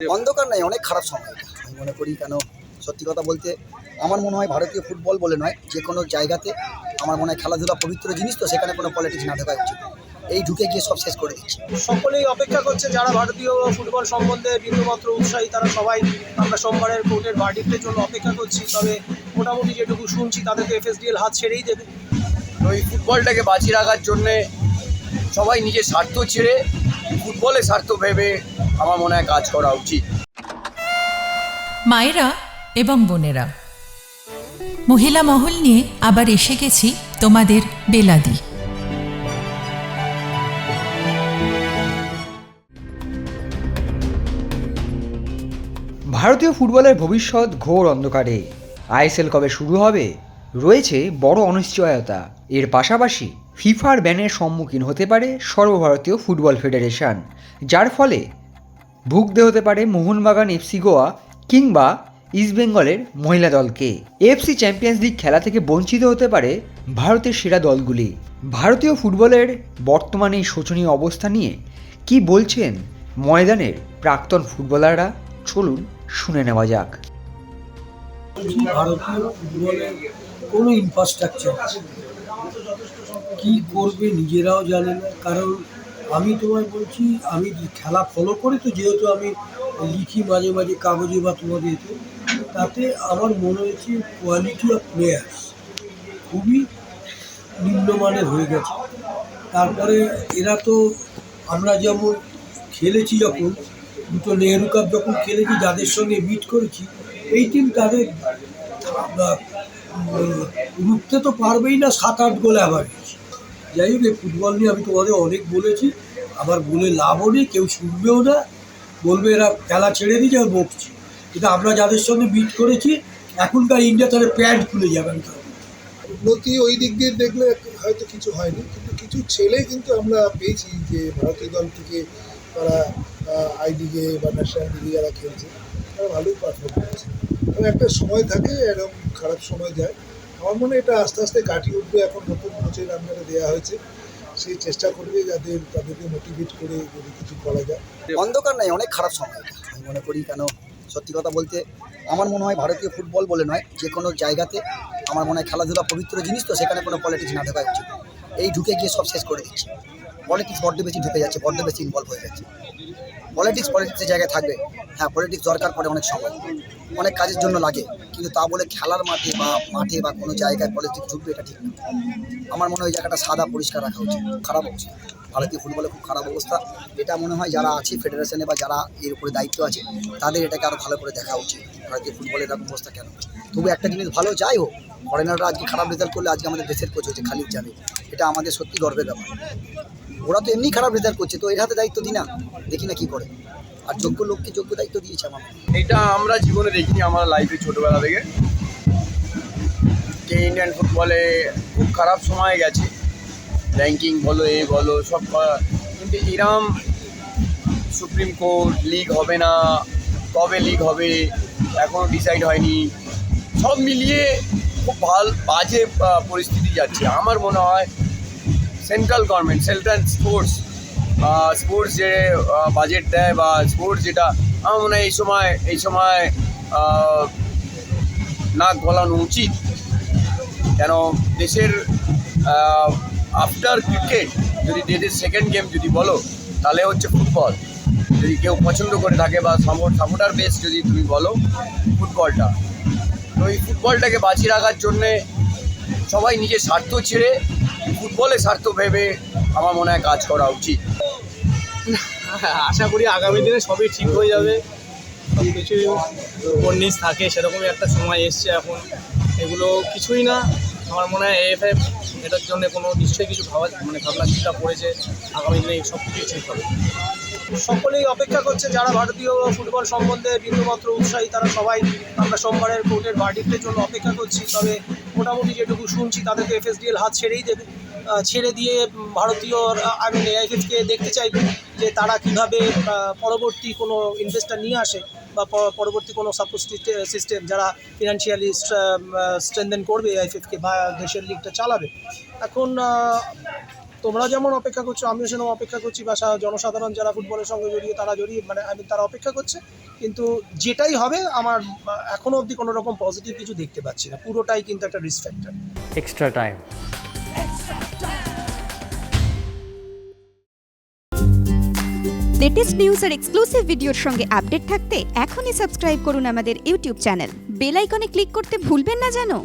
অন্ধকার নাই অনেক খারাপ সময়। আমি মনে করি কেন সত্যি কথা বলতে আমার মনে হয় ভারতীয় ফুটবল বলে নয় যে কোনো জায়গাতে আমার মনে হয় খেলাধুলা পবিত্র জিনিস তো সেখানে কোনো পলিটিক্স না ঢোকা উচিত। এই ঢুকে গিয়ে সব শেষ করে দিচ্ছে। সকলেই অপেক্ষা করছে যারা ভারতীয় ফুটবল সম্বন্ধে বিন্দুমাত্র উৎসাহী তারা সবাই আমরা সোমবারের কোর্টের ভার্ডিক্টের জন্য অপেক্ষা করছি তবে মোটামুটি যেটুকু শুনছি তাদেরকে এফএসডিএল হাত ছেড়েই দেবে। ওই ফুটবলটাকে বাঁচিয়ে রাখার জন্যে সবাই নিজের স্বার্থ ছেড়ে ফুটবলের স্বার্থ ভেবে আমার মনে হয় কাজ করা উচিত। মায়েরা এবং বোনেরা মহিলা মহল নিয়ে আবার এসে গেছি তোমাদের বেলাদি। ভারতীয় ফুটবলের ভবিষ্যৎ ঘোর অন্ধকারে। আইএসএল কবে শুরু হবে? রয়েছে বড় অনিশ্চয়তা। এর পাশাপাশি ফিফার ব্যানের সম্মুখীন হতে পারে সর্বভারতীয় ফুটবল ফেডারেশন যার ফলে ভুগতে হতে পারে মোহনবাগান এফসি গোয়া কিংবা ইস্টবেঙ্গলের মহিলা দলকে। এফসি চ্যাম্পিয়ন্স লিগ খেলা থেকে বঞ্চিত হতে পারে ভারতের সেরা দলগুলি। ভারতীয় ফুটবলের বর্তমানে এই শোচনীয় অবস্থা নিয়ে কি বলছেন ময়দানের প্রাক্তন ফুটবলাররা? চলুন শুনে নেওয়া যাক। কোনো ইনফ্রাস্ট্রাকচার কি করবে নিজেরাও জানে না, কারণ আমি তোমায় বলছি, আমি খেলা ফলো করি তো যেহেতু আমি লিখি মাঝে মাঝে কাগজে বা তোমাদের তাতে আমার মনে হয়েছে কোয়ালিটি অফ প্লেয়ার্স খুবই নিম্নমানের হয়ে গেছে। তারপরে এরা তো আমরা যেমন খেলেছি যখন, দুটো নেহরু কাপ যখন খেলেছি, যাদের সঙ্গে মিট করেছি, এই টিম তাদের রুখতে তো পারবেই না সাত আট গোল অ্যাভারেজ যাই হোক, এই ফুটবল নিয়ে আমি তোমাদের অনেক বলেছি। আবার বলে লাভও নেই, কেউ শুনবেও না। বলবে এরা খেলা ছেড়ে দিয়েছে, আর বকছি। কিন্তু আমরা যাদের সঙ্গে মিট করেছি, এখনকার ইন্ডিয়া তাহলে প্যান্ট খুলে যাবেন তাহলে। উন্নতি ওই দিক দিয়ে দেখলে হয়তো কিছু হয়নি, কিন্তু কিছু ছেলে কিন্তু আমরা পেয়েছি যে ভারতীয় দল থেকে তারা আই বা ন্যাশনাল লিগে যারা খেলছে, তারা ভালোই পারফর্ম করছে। একটা সময় থাকে, এরকম খারাপ সময় যায়। আমার মনে এটা আস্তে আস্তে কাটিয়ে উঠবে। এখন নতুন কোচের আন্ডারে দেওয়া হয়েছে। সেই চেষ্টা করবে যাদের তাদেরকে মোটিভেট করে যদি কিছু করা যায়। অন্ধকার নাই, অনেক খারাপ সময়। আমি মনে করি কেন? সত্যি কথা বলতে আমার মনে হয় ভারতীয় ফুটবল বলে নয়, যে কোনো জায়গাতে আমার মনে হয় খেলাধুলা পবিত্র জিনিস তো, সেখানে কোনো পলিটিক্স না ঢোকা উচিত। এই ঢুকে গিয়ে সব শেষ করে দিচ্ছে। পলিটিক্স বড্ড বেশি ঢুকে যাচ্ছে, বড্ড বেশি ইনভলভ হয়ে যাচ্ছে। পলিটিক্স পলিটিক্সের জায়গায় থাকবে হ্যাঁ পলিটিক্স দরকার পড়ে অনেক সময়। অনেক কাজের জন্য লাগে, কিন্তু তা বলে খেলার মাঠে বা মাঠে বা কোনো জায়গায় পলিটিক্স ঢুকবে এটা ঠিক আমার মনে হয় জায়গাটা সাদা পরিষ্কার রাখা উচিত, খারাপ অবস্থা। ভারতীয় ফুটবলে খুব খারাপ অবস্থা। এটা মনে হয় যারা আছে ফেডারেশনে বা যারা এর উপরে দায়িত্ব আছে, তাদের এটাকে আরও ভালো করে দেখা উচিত, ভারতীয় ফুটবলের এরকম অবস্থা কেন? তবু একটা জিনিস ভালো, যাই হোক ফরেনাররা আজকে খারাপ রেজাল্ট করলে আজকে আমাদের দেশের কোচ হচ্ছে খালিদ জানে এটা আমাদের সত্যি গর্বের ব্যাপার। ওরা তো এমনি খারাপ রেজাল্ট করছে, তো এর হাতে দায়িত্ব দিই না। দেখি না কি করে। আর যোগ্য লোককে যোগ্য দায়িত্ব দিয়েছে আমার এটা আমরা জীবনে দেখিনি আমার লাইফে ছোটোবেলা থেকে। যে ইন্ডিয়ান ফুটবলে খুব খারাপ সময় গেছে। র্যাঙ্কিং বলো, এ বলো, সব কিন্তু এরম সুপ্রিম কোর্ট লিগ হবে না, কবে লিগ হবে এখনও ডিসাইড হয়নি। সব মিলিয়ে খুব ভালো বাজে পরিস্থিতি যাচ্ছে। আমার মনে হয় central government central sports sports যে বাজেট দেয় বা স্পোর্টস যেটা, আমার মনে হয় এই সময় এই সময় নাক গলানো উচিত। কেন দেশের আফটার ক্রিকেট যদি দেশের সেকেন্ড গেম যদি বলো, তাহলে হচ্ছে ফুটবল যদি কেউ পছন্দ করে থাকে বা সাপোর্টার বেস যদি তুমি বলো ফুটবলটা তো এই ফুটবলটাকে বাঁচিয়ে রাখার জন্যে সবাই নিজের স্বার্থ ছেড়ে ফুটবলের স্বার্থ ভেবে আমার মনে হয় কাজ করা উচিত। আশা করি আগামী দিনে সবই ঠিক হয়ে যাবে। সব কিছু বন্দিশ থাকে, সেরকমই একটা সময় এসছে এখন। এগুলো কিছুই না। আমার মনে হয় এএফএফ এটার জন্য কোনো নিশ্চয়ই কিছু ভাবা মানে ভাবনা চিন্তা করেছে। আগামী দিনে সব কিছুই ঠিক হবে। সকলেই অপেক্ষা করছে যারা ভারতীয় ফুটবল সম্বন্ধে বিন্দুমাত্র উৎসাহী, তারা সবাই আমরা সোমবারের কোর্টের ভার্ডিক্টের জন্য অপেক্ষা করছি। তবে মোটামুটি যেটুকু শুনছি, তাদেরকে এফএসডিএল হাত ছেড়েই দেবে ছেড়ে দিয়ে ভারতীয় আমি এআইএফকে দেখতে চাইবে যে তারা কীভাবে পরবর্তী কোনো ইনভেস্টার নিয়ে আসে বা পরবর্তী কোনো সাপোর্ট সিস্টেম যারা ফিনান্সিয়ালি স্ট্রেনদেন করবে এআইএফকে বা দেশের লিগটা চালাবে। এখন তোমরা যেমন অপেক্ষা করছ আমিও সেরকম অপেক্ষা করছি বা জনসাধারণ যারা ফুটবলের সঙ্গে জড়িয়ে তারা জড়িয়ে মানে আমি তারা অপেক্ষা করছে। কিন্তু যেটাই হবে আমার আহ, এখনও অবধি কোনো রকম পজিটিভ কিছু দেখতে পাচ্ছি না। পুরোটাই কিন্তু একটা risk factor extra time. Latest news আর এক্সক্লুসিভ ভিডিওর সঙ্গে আপডেট থাকতে এখনই সাবস্ক্রাইব করুন আমাদের ইউটিউব চ্যানেল বেল আইকনে ক্লিক করতে ভুলবেন না জানো